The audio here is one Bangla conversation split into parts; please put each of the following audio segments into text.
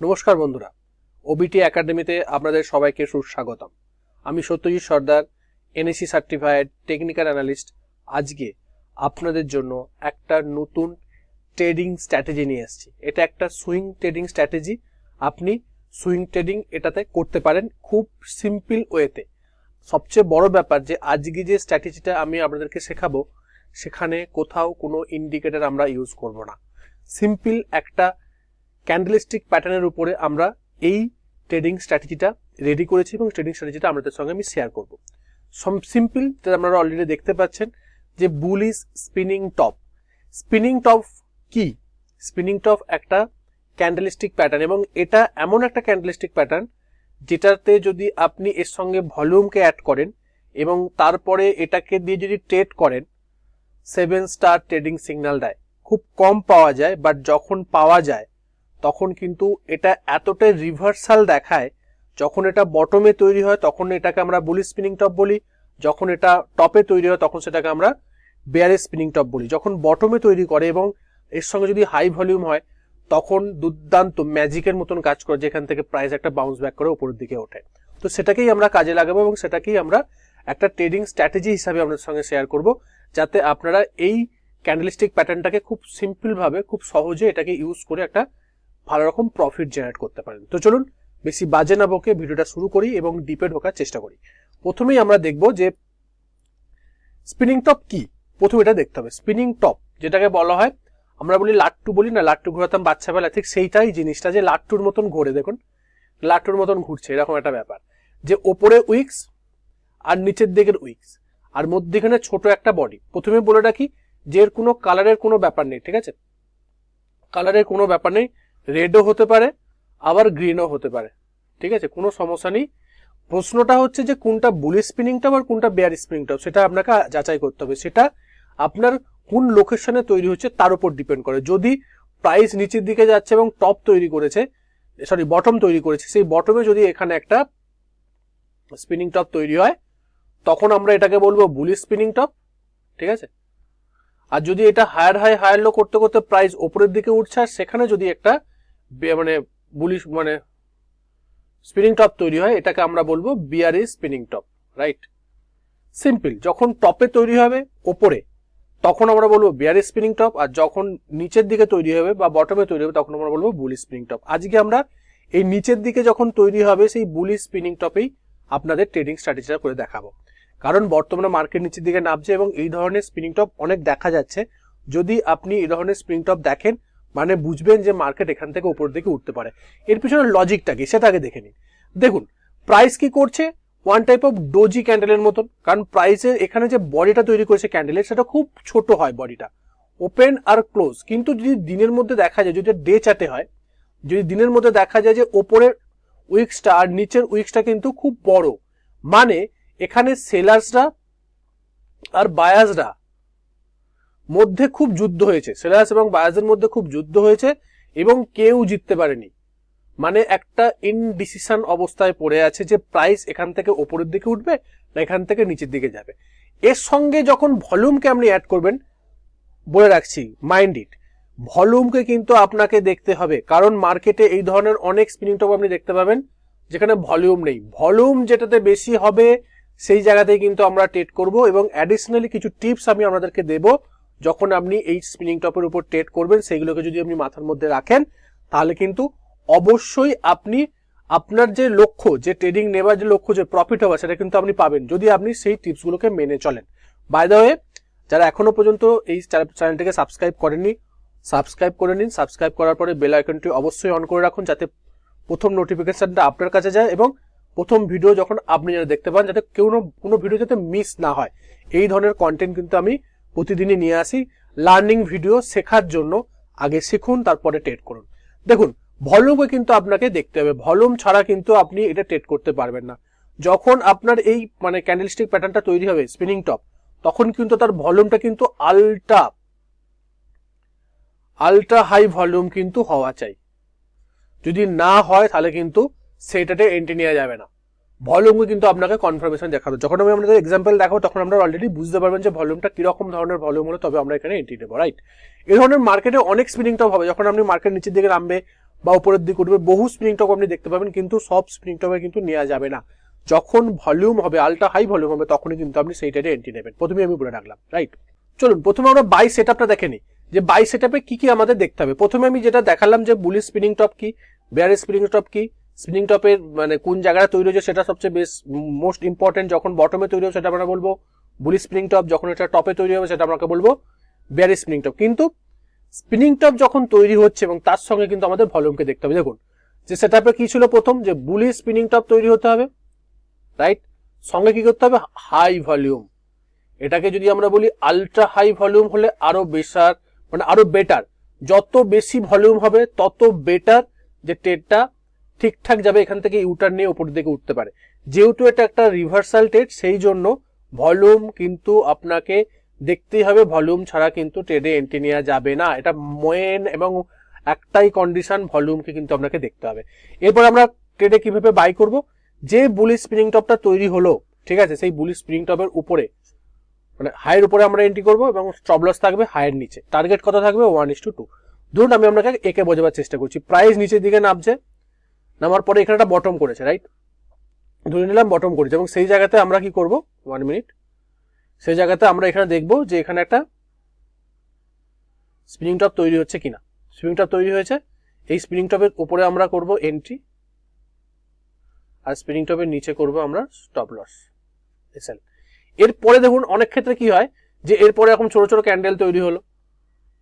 নমস্কার বন্ধুরা। ওবিটি একাডেমিতে আপনাদের সবাইকে সুস্বাগতম। আমি Satyajit Sardar NAC certified technical analyst আজকে আপনাদের জন্য একটা নতুন ট্রেডিং স্ট্র্যাটেজি নিয়ে এসেছি। এটা একটা সুইং ট্রেডিং স্ট্র্যাটেজি আপনি সুইং ট্রেডিং এটাতে করতে পারেন খুব সিম্পল ওয়েতে সবচেয়ে বড় ব্যাপার যে, আজকে যে স্ট্র্যাটেজিটা আমি আপনাদেরকে শেখাবো, সেখানে কোথাও কোনো ইন্ডিকেটর আমরা ইউজ করব না। সিম্পল একটা ক্যান্ডেলিস্টিক প্যাটার্নের উপরে আমরা এই ট্রেডিং স্ট্র্যাটেজিটা রেডি করেছি এবং ট্রেডিং স্ট্র্যাটেজিটা আপনাদের সঙ্গে আমি শেয়ার করব। সম সিম্পল যেটা আপনারা অলরেডি দেখতে পাচ্ছেন, যে bullish spinning top spinning top কি? স্পিনিং টপ একটা ক্যান্ডেলিস্টিক প্যাটার্ন এবং এটা এমন একটা ক্যান্ডেলিস্টিক প্যাটার্ন যেটাতে যদি আপনি এর সঙ্গে ভলিউমকে অ্যাড করেন এবং তারপরে এটাকে দিয়ে যদি ট্রেড করেন সেভেন স্টার ট্রেডিং সিগন্যাল দেয়। খুব কম পাওয়া যায় বাট যখন পাওয়া যায় তখন কিন্তু এটা এতটাই রিভার্সাল দেখায়, যখন এটা বটমে তৈরি হয়, তখন এটাকে আমরা বলি স্পিনিং টপ বলি, যখন এটা টপে তৈরি হয়, তখন সেটাকে আমরা বেয়ারে স্পিনিং টপ বলি। যখন বটমে তৈরি করে এবং এর সঙ্গে যদি হাই ভলিউম হয়, তখন দুর্দান্ত ম্যাজিকের মতন কাজ করে, যেখান থেকে প্রাইস একটা বাউন্স ব্যাক করে উপরের দিকে ওঠে। তো সেটাকেই আমরা কাজে লাগাবো এবং সেটাকেই আমরা একটা ট্রেডিং স্ট্র্যাটেজি হিসাবে আপনাদের সঙ্গে শেয়ার করব, যাতে আপনারা এই ক্যান্ডেলিস্টিক প্যাটার্নটাকে খুব সিম্পলভাবে খুব সহজে এটাকে ইউজ করে একটা ভালো রকম প্রফিট জেনারেট করতে পারেন। তো চলুন, বেশি বাজে না বকে ভিডিওটা শুরু করি এবং ডিপে ঢোকার চেষ্টা করি। প্রথমেই আমরা দেখব যে স্পিনিং টপ কি? প্রথমে এটা দেখতে হবে। স্পিনিং টপ যেটাকে বলা হয়, আমরা বলি লাট্টু বলি না, লাট্টু ঘোরাতাম বাচ্চাবেলা ঠিক সেইটাই জিনিসটা যে লাট্টুর মতন ঘোরে, দেখুন। লাট্টুর মতন ঘুরছে, এরকম একটা ব্যাপার। যে ওপরে উইক্স আর নিচের দিকের উইক্স। আর মধ্যেখানে ছোট একটা বডি প্রথমে বলে রাখি যে এর কোনো কালারের কোনো ব্যাপার নেই, ঠিক আছে? কালারের কোনো ব্যাপার নেই। রেডও হতে পারে, আবার গ্রিনও হতে পারে। ঠিক আছে? কোনো সমস্যা নেই। প্রশ্নটা হচ্ছে যে কোনটা বুলি স্পিনিংটা আর কোনটা বেয়ার স্পিনিংটা সেটা আপনাকে যাচাই করতে হবে। সেটা আপনার কোন লোকেশনে তৈরি হচ্ছে তার উপর ডিপেন্ড করে। যদি প্রাইস নিচের দিকে যাচ্ছে এবং টপ তৈরি করেছে সরি বটম তৈরি করেছে, সেই বটমে যদি এখানে একটা স্পিনিং টপ তৈরি হয়, তখন আমরা এটাকে বলব বুলি স্পিনিং টপ ঠিক আছে? আর যদি এটা হায়ার হাই হায়ার লো করতে করতে প্রাইস ওপরের দিকে উঠছে, আর সেখানে যদি একটা মানে বুলিশ মানে স্পিনিং টপ তৈরি হয়, এটাকে আমরা বলব বিআরই স্পিনিং টপ রাইট সিম্পল যখন টপে তৈরি হবে ওপরে, তখন আমরা বলব বিআরই স্পিনিং টপ আর যখন নিচের দিকে তৈরি হবে বা বটমে তৈরি হবে, তখন আমরা বলব বুলি স্পিনিং টপ আজকে আমরা এই নিচের দিকে যখন তৈরি হবে, সেই বুলি স্পিনিং টপেই আপনাদের ট্রেডিং স্ট্র্যাটেজিটা করে দেখাবো। কারণ বর্তমানে মার্কেট নিচের দিকে নামছে এবং এই ধরনের স্পিনিং টপ অনেক দেখা যাচ্ছে। যদি আপনি এই ধরনের স্প্রিং টপ দেখেন মানে বুঝবেন যে মার্কেট এখান থেকে উপর দিকে উঠতে পারে। এর পিছনে লজিকটা কি? সেটা আগে দেখে নিন। দেখুন প্রাইস কি করছে? ওয়ান টাইপ অফ ডোজি ক্যান্ডেলের মতন। কারণ প্রাইসের এখানে যে বডিটা তৈরি করেছে ক্যান্ডেলের সেটা খুব ছোট হয় বডিটা ওপেন আর ক্লোজ কিন্তু যদি দিনের মধ্যে দেখা যায়, যদি ডে চার্টে হয়, যদি দিনের মধ্যে দেখা যায় যে ওপরের উইক্সটা আর নিচের উইক্সটা কিন্তু খুব বড়। মানে এখানে সেলার্সরা আর বায়াসরা মধ্যে খুব যুদ্ধ হয়েছে। সেলার্স এবং বায়াসের মধ্যে খুব যুদ্ধ হয়েছে এবং কেউ জিততে পারেনি। মানে একটা ইনডিসিশন অবস্থায় পড়ে আছে যে প্রাইস এখান থেকে ওপরের দিকে উঠবে না এখান থেকে নিচের দিকে যাবে। এর সঙ্গে যখন ভলিউমকে আপনি অ্যাড করবেন, বলে রাখছি মাইন্ড ইট ভলিউমকে কিন্তু আপনাকে দেখতে হবে। কারণ মার্কেটে এই ধরনের অনেক স্পিনিং টপ আপনি দেখতে পাবেন, যেখানে ভলিউম নেই। ভলিউম যেটাতে বেশি হবে, সেই জায়গাতেই কিন্তু আমরা ট্রেড করব এবং অ্যাডিশনালি কিছু টিপস আমি আপনাদেরকে দেব। যখন আপনি এই স্পিনিং টপের উপর ট্রেড করবেন সেইগুলোকে যদি আপনি মাথার মধ্যে রাখেন, তাহলে কিন্তু অবশ্যই আপনি আপনার যে লক্ষ্য, যে ট্রেডিং নেবার যে লক্ষ্য, যে প্রফিট হবে সেটা কিন্তু আপনি পাবেন যদি আপনি সেই টিপসগুলোকে মেনে চলেন। বাই যারা এখনও পর্যন্ত এই চ্যানেলটিকে সাবস্ক্রাইব করেননি সাবস্ক্রাইব করে নিন। সাবস্ক্রাইব করার পরে বেল আইকনটি অবশ্যই অন করে রাখুন, যাতে প্রথম নোটিফিকেশনটা আপনার কাছে যায় এবং প্রথম ভিডিও যখন আপনি যেন দেখতে পান, যাতে কেউ কোনো ভিডিও যাতে মিস না হয়। এই ধরনের কন্টেন্ট কিন্তু আমি প্রতিদিনই নিয়ে আসি। লার্নিং ভিডিও শেখার জন্য আগে শিখুন, তারপরে ট্রেড করুন। দেখুন ভলিউমে কিন্তু আপনাকে দেখতে হবে। ভলিউম ছাড়া কিন্তু আপনি এটা ট্রেড করতে পারবেন না। যখন আপনার এই মানে ক্যান্ডেলস্টিক প্যাটার্নটা তৈরি হবে স্পিনিং টপ তখন কিন্তু তার ভলিউমটা কিন্তু আলট্রা আলট্রা হাই ভলিউম কিন্তু হওয়া চাই। যদি না হয়, তাহলে কিন্তু সেটাতে এন্ট্রি নেওয়া যাবে না। ভলিউমকে কিন্তু আপনাকে কনফার্মেশন দেখাবে। যখন আমি আপনাদের এক্সাম্পল দেখাবো, তখন আমরা অলরেডি বুঝতে পারবেন যে ভলিউমটা কীরকম ধরনের ভলিউম হলে, তবে আমরা এখানে এন্ট্রি নেব রাইট এই ধরনের মার্কেটে অনেক স্পিনিং টপ হবে। যখন আপনি মার্কেট নিচের দিকে নামবে বা উপরের দিকে উঠবে, বহু স্প্রিং টপ আপনি দেখতে পাবেন, কিন্তু সব স্প্রিং টপে কিন্তু নেওয়া যাবে না। যখন ভলিউম হবে আলট্রা হাই ভলিউম হবে, তখনই কিন্তু আপনি সেই টাইপের এন্ট্রি নেবেন। প্রথমে আমি বলে রাখলাম রাইট চলুন, প্রথমে আমরা বাই সেট আপটা দেখে নিই। যে বাই সেট আপে কি কি আমাদের দেখতে হবে? প্রথমে আমি যেটা দেখালাম যে বুলি স্পিনিং টপ কি বেয়ার স্পিনিং টপ কি স্পিনিং টপের মানে কোন জায়গাটা তৈরি হয়েছে সেটা সবচেয়ে বেশ মোস্ট ইম্পর্টেন্ট যখন বটমে তৈরি হবে সেটা আমরা বলব। বুলি স্পিনিং টপ যখন এটা টপে তৈরি হবে সেটা আমাকে বলব বেয়ারি স্পিনিং টপ কিন্তু স্পিনিং টপ যখন তৈরি হচ্ছে এবং তার সঙ্গে কিন্তু আমাদের ভলিউমকে দেখতে হবে। দেখুন, যে সেটআপে কি ছিল প্রথম? যে বুলি স্পিনিং টপ তৈরি হতে হবে রাইট সঙ্গে কি করতে হবে? হাই ভলিউম এটাকে যদি আমরা বলি আলট্রা হাই ভলিউম হলে আরও বেসার মানে আরও বেটার যত বেশি ভলিউম হবে, তত বেটার যে টেটটা ঠিকঠাক যাবে এখান থেকে ইউটার নিয়ে উপর দিকে উঠতে পারে। যেহেতু এটা একটা রিভার্সাল ট্রেড সেই জন্য ভলিউম কিন্তু আপনাকে দেখতেই হবে ভলিউম ছাড়া কিন্তু ট্রেডে এন্ট্রি নেওয়া যাবে না। এটা মেন এবং একটাই কন্ডিশন ভলিউমকে কিন্তু আপনাকে দেখতে হবে। এরপর আমরা ট্রেডে কীভাবে বাই করব? যে বুলি স্প্রিং টপটা তৈরি হলো, ঠিক আছে, সেই বুলি স্প্রিং টপের উপরে মানে হাইয়ের উপরে আমরা এন্ট্রি করব এবং স্টপ লস থাকবে হাইয়ের নিচে। টার্গেট কত থাকবে? ওয়ান ইস টু টু ধরুন আমি আপনাকে একে বোঝাবার চেষ্টা করছি। প্রাইস নিচের দিকে নামছে নামার পরে এখানে একটা বটম করেছে রাইট ধরে নিলাম বটম করেছে, এবং সেই জায়গাতে আমরা কি করব? ওয়ান মিনিট সেই জায়গাতে আমরা এখানে দেখব যে এখানে একটা স্প্রিং টপ তৈরি হচ্ছে কিনা। স্প্রিং টপ তৈরি হয়েছে, এই স্প্রিং টপের উপরে আমরা করব এন্ট্রি আর স্প্রিং টপের নিচে করব আমরা স্টপ লস এসএল এরপরে দেখুন অনেক ক্ষেত্রে কি হয়, যে এরপরে এখন ছোট ছোট ক্যান্ডেল তৈরি হলো।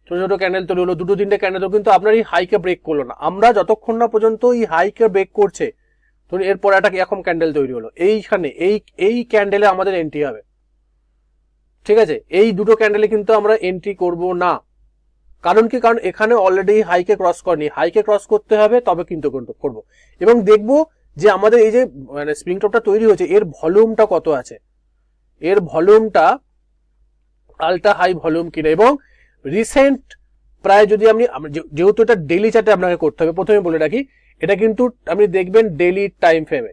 ছোট ছোট ক্যান্ডেল তৈরি হলো, দুটো তিনটে ক্যান্ডেল কিন্তু আপনার এই হাইকে ব্রেক করল না। আমরা যতক্ষণ না পর্যন্ত এই হাইকে ব্রেক করছে, ধরুন এরপর একটা এরকম ক্যান্ডেল তৈরি হলো, এইখানে, এই এই ক্যান্ডেলে আমাদের এন্ট্রি হবে। ঠিক আছে? এই দুটো ক্যান্ডেলে কিন্তু আমরা এন্ট্রি করব না। কারণ কি? কারণ এখানে অলরেডি হাইকে ক্রস করেনি। হাইকে ক্রস করতে হবে, তবে কিন্তু করব এবং দেখব যে আমাদের এই যে মানে স্প্রিং টপটা তৈরি হয়েছে, এর ভলিউমটা কত আছে? এর ভলিউমটা আলট্রা হাই ভলিউম কিনা? এবং রিসেন্ট প্রায় যদি আপনি যেহেতু এটা ডেলি চার্টে আপনাকে করতে হবে, প্রথমে বলে রাখি, এটা কিন্তু আপনি দেখবেন ডেলি টাইম ফ্রেমে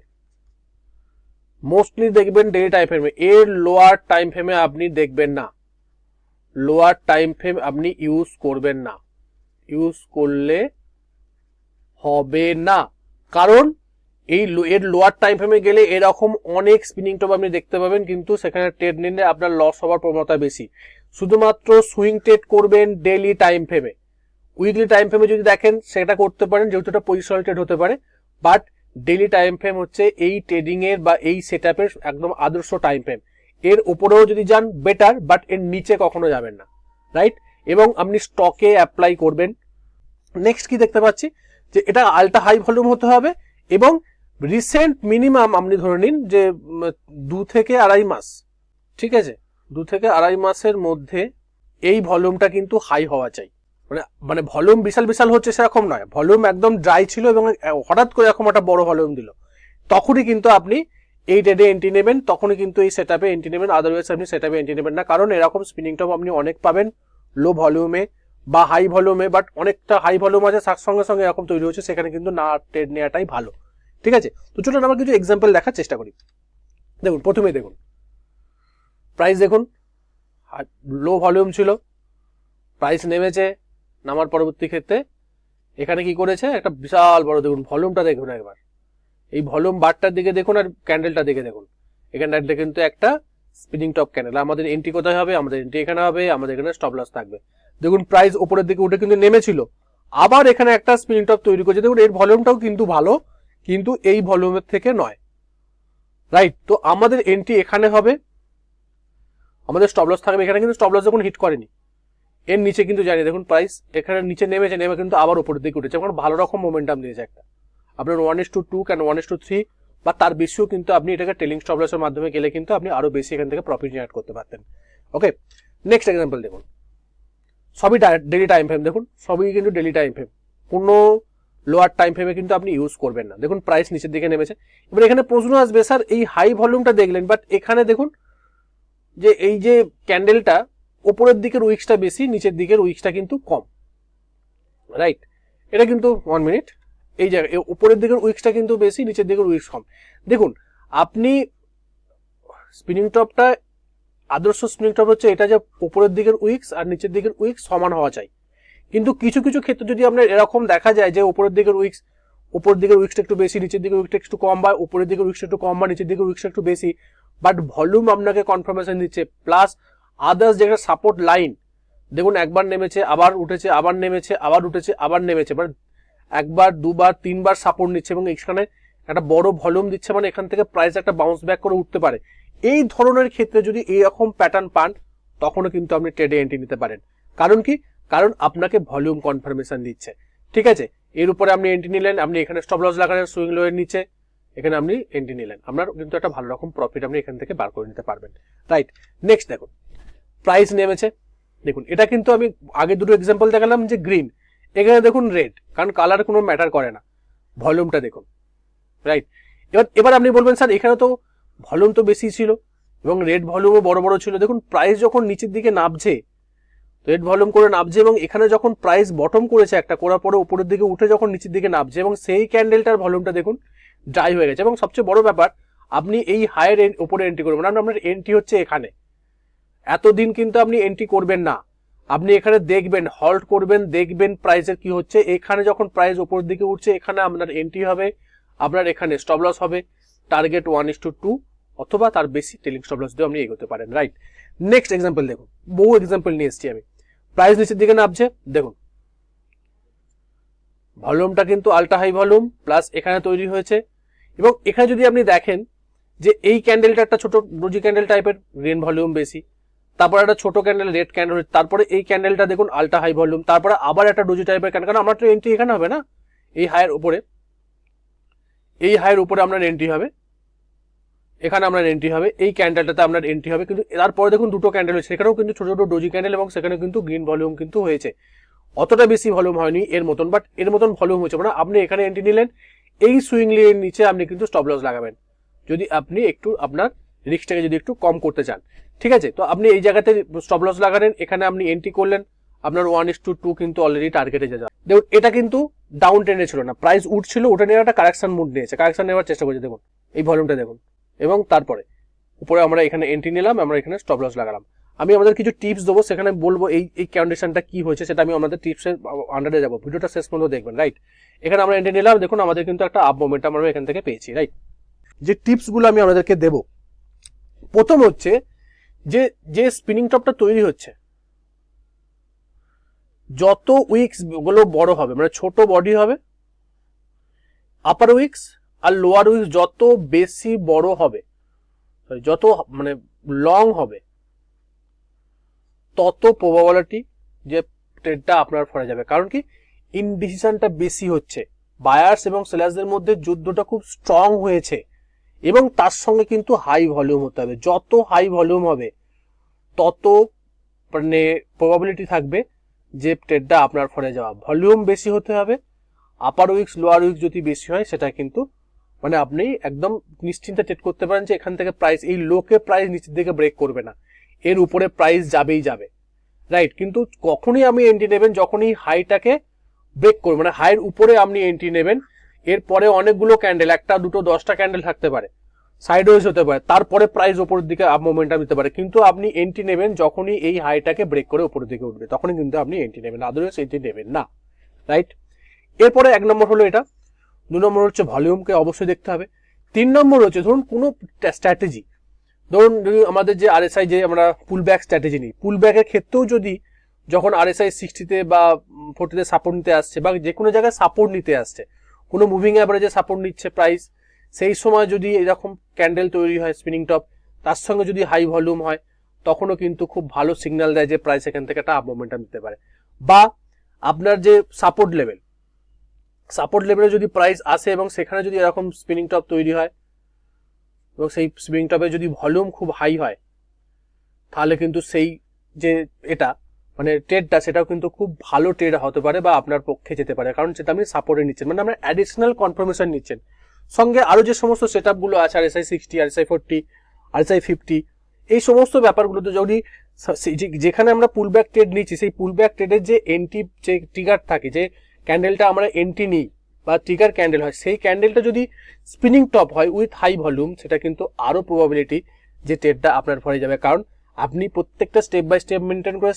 মোস্টলি দেখবেন ডেলি টাইম ফ্রেমে এর লোয়ার টাইম ফ্রেমে আপনি দেখবেন না। লোয়ার টাইম ফ্রেম আপনি ইউজ করবেন না। ইউজ করলে হবে না। কারণ এই এর লোয়ার টাইম ফ্রেমে গেলে এরকম অনেক স্পিনিং টপ আপনি দেখতে পাবেন, কিন্তু সেখানে ট্রেড নিলে আপনার লস হওয়ার প্রবণতা বেশি। শুধুমাত্র সুইং ট্রেড করবেন ডেলি টাইম ফ্রেমে উইকলি টাইম ফ্রেমে যদি দেখেন, সেটা করতে পারেন, যেহেতু এটা পজিশনাল ট্রেড হতে পারে। বাট ডেলি টাইম ফ্রেম হচ্ছে এই ট্রেডিং এর বা এই সেট একদম আদর্শ টাইম ফ্রেম এর উপরেও যদি যান বেটার বাট এর নিচে কখনো যাবেন না। রাইট এবং আপনি স্টকে অ্যাপ্লাই করবেন। নেক্সট কি দেখতে পাচ্ছি? যে এটা আলট্রা হাই ভলিউম হতে হবে এবং রিসেন্ট মিনিমাম আপনি ধরে নিন যে দু থেকে আড়াই মাস। ঠিক আছে? দু থেকে আড়াই মাসের মধ্যে এই ভলিউমটা কিন্তু হাই হওয়া চাই। মানে মানে ভলিউম বিশাল বিশাল হচ্ছে সেরকম নয়। ভলিউম একদম ড্রাই ছিল এবং হঠাৎ করে এরকম একটা বড় ভলিউম দিল। তখনই কিন্তু আপনি এই ডেটে এন্ট্রি নেবেন, তখনই কিন্তু এই সেট আপে এন্ট্রি নেবেন। আদারওয়াইজ আপনি সেট আপে এন্ট্রি নেবেন না। কারণ এরকম স্পিনিং টপ আপনি অনেক পাবেন লো ভলিউমে বা হাই ভলিউমে বাট অনেকটা হাই ভলিউম আছে সঙ্গে সঙ্গে এরকম তৈরি হচ্ছে। সেখানে কিন্তু না ট্রেড নেওয়াটাই ভালো। ঠিক আছে? তো চলুন আমরা কিছু এক্সাম্পল দেখার চেষ্টা করি। দেখুন, প্রথমেই দেখুন। প্রাইস দেখুন। লো ভলিউম ছিল। প্রাইস নেমেছে নামার পরবর্তী ক্ষেত্রে। এখানে কি করেছে? একটা বিশাল বড় দেখুন ভলিউমটা দেখুন একবার। এই ভলিউম বারটার দিকে দেখুন আর ক্যান্ডেলটা দিকে দেখুন। এখানটা কিন্তু একটা স্পিনিং টপ ক্যান্ডেল আমাদের এন্ট্রি কোথায় হবে? আমাদের এন্ট্রি এখানে হবে, আমাদের এখানে স্টপ লস থাকবে। দেখুন প্রাইস ওপরের দিকে উঠে কিন্তু নেমেছিল। আবার এখানে একটা স্পিনিং টপ তৈরি করেছে। দেখুন, এর ভলিউমটাও কিন্তু ভালো, কিন্তু এই ভলিউমের থেকে নয়। রাইট তো আমাদের এন্ট্রি এখানে হবে। আমাদের স্টপ লস থাকবে এখানে কিন্তু স্টপ লস যখন হিট করেনি, এর নিচে কিন্তু জানি দেখুন প্রাইস এখানে নিচে নেমেছে, নেমে কিন্তু আবার উপরের দিকে উঠেছে। এখন ভালো রকম মোমেন্টাম দিয়েছে একটা। আপনার ওয়ান ইস টু টু কেন ওয়ান ইস টু থ্রি বা তার বেশিও কিন্তু আপনি এটাকে টেলিং স্টপ লসের মাধ্যমে গেলে কিন্তু আপনি আরও বেশি এখান থেকে প্রফিট জেনারেট করতে পারতেন। ওকে নেক্সট এক্সাম্পল দেখুন। সবই ডেলি টাইম ফ্রেম দেখুন, সবই কিন্তু ডেলি টাইম ফ্রেম কোনো লোয়ার টাইম ফ্রেমে কিন্তু আপনি ইউজ করবেন না। দেখুন প্রাইস নিচের দিকে নেমেছে। এবার এখানে প্রশ্ন আসবে, স্যার, এই হাই ভলিউমটা দেখলেন বাট এখানে দেখুন যে এই যে ক্যান্ডেলটা ওপরের দিকের উইক্সটা বেশি, নিচের দিকের উইক্সটা কিন্তু কম। রাইট এটা কিন্তু ওয়ান মিনিট এই জায়গায় উপরের দিকের উইক্সটা কিন্তু বেশি, নিচের দিকের উইক্স কম। দেখুন, আপনি স্পিনিং টপটা আদর্শ স্পিনিং টপ হচ্ছে এটা যে উপরের দিকের উইক্স আর নিচের দিকের উইক্স সমান হওয়া চাই। কিন্তু কিছু কিছু ক্ষেত্রে যদি আপনার এরকম দেখা যায় যে উপরের দিকের উইক্স উপরের দিকের উইক্সটা একটু বেশি, নিচের দিকের উইক্সটা একটু কম বা উপরের দিকের উইক্সটা একটু কম বা নিচের দিকের উইক্সটা একটু বেশি বাট ভলিউম আপনাকে কনফার্মেশন দিচ্ছে। প্লাস আদার্স যেটা সাপোর্ট লাইন দেখুন একবার নেমেছে, আবার উঠেছে, আবার নেমেছে, আবার উঠেছে, আবার নেমেছে মানে একবার, দুবার, তিনবার সাপোর্ট নিচ্ছে এবং এখানে একটা বড় ভলিউম দিচ্ছে মানে এখান থেকে প্রাইস একটা বাউন্স ব্যাক করে উঠতে পারে। এই ধরনের ক্ষেত্রে যদি এইরকম প্যাটার্ন পান, তখনও কিন্তু আপনি ট্রেডে এন্ট্রি নিতে পারেন। কারণ কি? কারণ আপনাকে ভলিউম কনফার্মেশন দিচ্ছে। ঠিক আছে? এর উপরে আপনি এন্ট্রি নিলেন, আপনি এখানে স্টপ লস লাগালেন সুইং লোয়ের নিচে এখানে আপনি এন্ট্রি নিলেন। আপনার কিন্তু একটা ভালো রকম প্রফিট আপনি এখান থেকে বার করে নিতে পারবেন। রাইট নেক্সট দেখুন। প্রাইস নেমেছে। দেখুন, এটা কিন্তু আমি আগে দুটো এক্সাম্পল দেখালাম যে গ্রিন এখানে দেখুন রেড কারণ কালার কোনো ম্যাটার করে না। ভলিউমটা দেখুন। রাইট এবার এবার আপনি বলবেন, স্যার, এখানে তো ভলিউম তো বেশি ছিল এবং রেড ভলিউমও বড় বড় ছিল। দেখুন প্রাইস যখন নিচের দিকে নামছে রেড ভলিউম করে নামছে এবং এখানে যখন প্রাইস বটম করেছে একটা, করার পরে উপরের দিকে উঠে যখন নিচের দিকে নামছে এবং সেই ক্যান্ডেলটার ভলিউমটা দেখুন ড্রাই হয়ে গেছে। এবং সবচেয়ে বড় ব্যাপার, আপনি এই হায়ার উপরে এন্ট্রি করবেন। না আপনার এন্ট্রি হচ্ছে এখানে। এতদিন কিন্তু আপনি এন্ট্রি করবেন না। আপনি এখানে দেখবেন হল্ট করবেন, দেখবেন প্রাইসের কি হচ্ছে। এখানে যখন প্রাইস উপরের দিকে উঠছে, এখানে আপনার এন্ট্রি হবে, আপনার এখানে স্টপ লস হবে। Target one is to two two তার বেশি টেলিং স্টপ লস দিয়ে আপনি এগোতে পারেন রাইট নেক্সট এক্সাম্পল দেখুন। বহু এক্সাম্পল নিয়ে এসেছি আমি। প্রাইস নিচের দিকে নামছে, দেখুন। ভলিউমটা কিন্তু আল্ট্রা হাই ভলিউম প্লাস এখানে তৈরি হয়েছে। এবং এখানে যদি আপনি দেখেন যে এই ক্যান্ডেলটা একটা ছোট ডোজি ক্যান্ডেল টাইপের গ্রিন ভলিউম বেশি, তারপরে একটা ছোট ক্যান্ডেল রেড ক্যান্ডেল তারপরে এই ক্যান্ডেলটা দেখুন আল্ট্রা হাই ভলিউম তারপরে আবার একটা ডোজি টাইপের ক্যান্ডেল কারণ আমার তো এন্ট্রি এখানে হবে না? এই হায়ের উপরে। এই হায়ের উপরে আপনার এন্ট্রি হবে। এখানে আপনার এন্ট্রি হবে, এই ক্যান্ডেলটাতে আপনার এন্ট্রি হবে, কিন্তু তারপরে দেখুন দুটো ক্যান্ডেল হয়েছে সেখানেও কিন্তু ছোট ছোটো ডোজি ক্যান্ডেল এবং সেখানে কিন্তু গ্রিন ভলিউম কিন্তু হয়েছে। অতটা বেশি ভলিউম হয়নি এর মতন বাট এর মতন ভলিউম হয়েছে। মানে আপনি এখানে এন্ট্রি নিলেন এই সুইং লিয়ের নিচে আপনি কিন্তু স্টপ লস লাগাবেন। যদি আপনি একটু আপনার রিস্কটাকে যদি একটু কম করতে চান। ঠিক আছে? তো আপনি এই জায়গাতে স্টপ লস লাগালেন, এখানে আপনি এন্ট্রি করলেন, আপনার ওয়ান ইস টু টু কিন্তু অলরেডি টার্গেটে যা দেখুন, এটা কিন্তু ডাউন ট্রেনে ছিল না প্রাইস উঠছিল, ওটা নিয়ে একটা কারেকশন মুড নিয়েছে। কারেকশন নেওয়ার চেষ্টা করছে, দেখুন। এই ভলিউমটা দেখুন। এবং তারপরে, উপরে আমরা এখানে এন্ট্রি নিলাম, আমরা এখানে স্টপ লস লাগালাম। আমি আমাদের কিছু টিপস দেবো, সেখানে বলব এই এই কন্ডিশনটা কি হয়েছে, সেটা আমি আমাদের টিপসের আন্ডারে যাব। ভিডিওটা শেষ পর্যন্ত দেখবেন রাইট এখানে আমরা এন্ট্রি নিলাম, দেখুন আমাদের কিন্তু একটা আপ মোমেন্ট আমরা এখান থেকে পেয়েছি রাইট যে টিপসগুলো আমি আমাদেরকে দেবো, প্রথম হচ্ছে যে যে স্পিনিং টপটা তৈরি হচ্ছে, যত উইক্সগুলো বড় হবে মানে ছোট বডি হবে আপার উইক্স আর লোয়ার উইক্স যত বেশি বড় হবে যত মানে লং হবে তত প্রবাবিলিটি যে ট্রেডটা আপনার ফলে যাবে। কারণ কি? ইনডিসিশনটা বেশি হচ্ছে। বায়ার্স এবং সেলার্সদের মধ্যে যুদ্ধটা খুব স্ট্রং হয়েছে। এবং তার সঙ্গে কিন্তু হাই ভলিউম হতে হবে। যত হাই ভলিউম হবে, তত মানে প্রবাবিলিটি থাকবে যে ট্রেডটা আপনার ফলে যাওয়া। ভলিউম বেশি হতে হবে আপার উইক্স লোয়ার উইক্স যদি বেশি হয়, সেটা কিন্তু মানে আপনি একদম নিশ্চিন্তে ট্রেড করতে পারেন যে এখান থেকে প্রাইস এই লোকে প্রাইস নিচের দিকে ব্রেক করবে না। এর উপরে প্রাইস যাবেই যাবে। রাইট কিন্তু কখনই আমি এন্ট্রি নেবেন যখনই হাইটাকে ব্রেক করবে। মানে হাইয়ের উপরে আপনি এন্ট্রি নেবেন, এরপরে অনেকগুলো ক্যান্ডেল একটা, দুটো, দশটা ক্যান্ডেল থাকতে পারে। সাইড ওয়েজ হতে পারে। তারপরে প্রাইস ওপরের দিকে মোমেন্টাম দিতে পারে। কিন্তু আপনি এন্ট্রি নেবেন যখনই এই হাইটাকে ব্রেক করে উপরের দিকে উঠবে। তখনই কিন্তু আপনি এন্ট্রি নেবেন। আদারওয়াইজ এন্ট্রি নেবেন না। রাইট এরপরে এক নম্বর হলো এটা। দু নম্বর হচ্ছে ভলিউমকে অবশ্যই দেখতে হবে। তিন নম্বর হচ্ছে, ধরুন কোনো স্ট্র্যাটেজি ধরুন আমাদের যে আরএসআই যে আমরা পুল ব্যাক স্ট্র্যাটেজি নিই পুল ব্যাকের ক্ষেত্রেও যদি যখন আরএসআই সিক্সটিতে বা ফোর্টিতে সাপোর্ট নিতে আসছে বা যে কোনো জায়গায় সাপোর্ট নিতে আসছে, কোনো মুভিং অ্যাভারেজে সাপোর্ট নিচ্ছে প্রাইস সেই সময় যদি এরকম ক্যান্ডেল তৈরি হয় স্পিনিং টপ তার সঙ্গে যদি হাই ভলিউম হয়, তখনও কিন্তু খুব ভালো সিগন্যাল দেয় যে প্রাইস এখান থেকে একটা আপ মোমেন্টাম দিতে পারে। বা আপনার যে সাপোর্ট লেভেল সাপোর্ট লেভেলে যদি প্রাইস আসে এবং সেখানে যদি এরকম স্পিনিং টপ তৈরি হয় এবং সেই স্পিনিং টপে যদি ভলিউম খুব হাই হয়, তাহলে কিন্তু সেই যে এটা মানে ট্রেডটা সেটাও কিন্তু খুব ভালো ট্রেড হতে পারে বা আপনার পক্ষে যেতে পারে। কারণ সেটা আপনি সাপোর্টে নিচ্ছেন মানে আপনার অ্যাডিশনাল কনফার্মেশন নিচ্ছেন। সঙ্গে আরও যে সমস্ত সেট আপগুলো আছে R S I sixty R S I forty R S I fifty এই সমস্ত ব্যাপারগুলোতে যদি যেখানে আমরা পুল ব্যাক ট্রেড নিচ্ছি, সেই পুল ব্যাক ট্রেডের যে এন্টি যে ট্রিগার থাকে, যে ক্যান্ডেলটা আমরা এন্ট্রি নিই বা ট্রিগার ক্যান্ডেল হয়, সেই ক্যান্ডেলটা যদি স্পিনিং টপ হয় উইথ হাই ভলিউম সেটা কিন্তু আরও প্রবাবিলিটি যে ট্রেডটা আপনার ফলে যাবে। কারণ আপনি প্রত্যেকটা স্টেপ বাই স্টেপ মেনটেন করে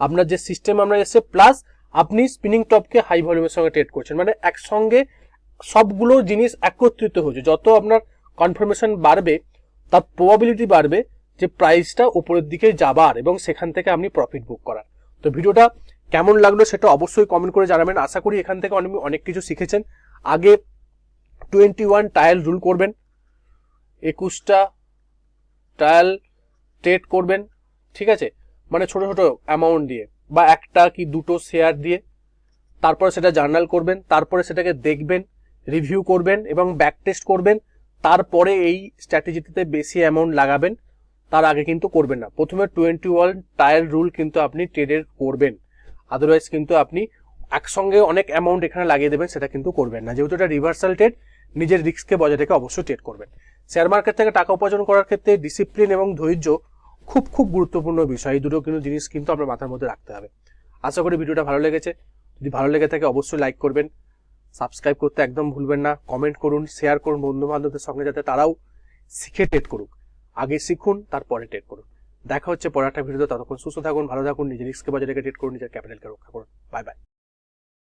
আপনার যে সিস্টেম আমরা এসে প্লাস আপনি স্পিনিং টপকে হাই ভলিউমের সঙ্গে ট্রেড করছেন। মানে একসঙ্গে সবগুলো জিনিস একত্রিত হচ্ছে। যত আপনার কনফার্মেশন বাড়বে, তার প্রবাবিলিটি বাড়বে যে প্রাইসটা উপরের দিকে যাবার এবং সেখান থেকে আপনি প্রফিট বুক করার। তো ভিডিওটা কেমন লাগল সেটা অবশ্যই কমেন্ট করে জানাবেন। আশা করি এখান থেকে অনেক অনেক কিছু শিখেছেন। আগে টোয়েন্টি ওয়ান টায়াল রুল করবেন, একুশটা টায়াল ট্রেড করবেন, ঠিক আছে? মানে ছোট ছোট অ্যামাউন্ট দিয়ে বা একটা কি দুটো শেয়ার দিয়ে। তারপরে সেটা জার্নাল করবেন, তারপরে সেটাকে দেখবেন রিভিউ করবেন এবং ব্যাক টেস্ট করবেন। তারপরে এই স্ট্র্যাটেজিতে বেশি অ্যামাউন্ট লাগাবেন, তার আগে কিন্তু করবেন না। প্রথমে টোয়েন্টি ওয়ান টায়াল রুল কিন্তু আপনি ট্রেডের করবেন। আদারওয়াইজ কিন্তু আপনি একসঙ্গে অনেক অ্যামাউন্ট এখানে লাগিয়ে দেবেন, সেটা কিন্তু করবেন না। যেহেতু এটা রিভার্সাল ট্রেড নিজের রিস্ককে বজায় রেখে অবশ্যই ট্রেড করবেন। শেয়ার মার্কেট থেকে টাকা উপার্জন করার ক্ষেত্রে ডিসিপ্লিন এবং ধৈর্য খুব খুব গুরুত্বপূর্ণ বিষয়। এই দুটো কিন্তু জিনিস কিন্তু আপনার মাথার মধ্যে রাখতে হবে। আশা করি ভিডিওটা ভালো লেগেছে। যদি ভালো লেগে থাকে অবশ্যই লাইক করবেন। সাবস্ক্রাইব করতে একদম ভুলবেন না। কমেন্ট করুন শেয়ার করুন বন্ধু বান্ধবদের সঙ্গে যাতে তারাও শিখে ট্রেড করুক। আগে শিখুন, তারপরে ট্রেড করুন দেখা হচ্ছে পরের একটা ভিডিওতে। ততক্ষণ সুস্থ থাকুন, ভালো থাকুন, নিজের রিস্ককে বজায় রেখে ট্রেড করুন, নিজের ক্যাপিটালকে রক্ষা করুন। Bye bye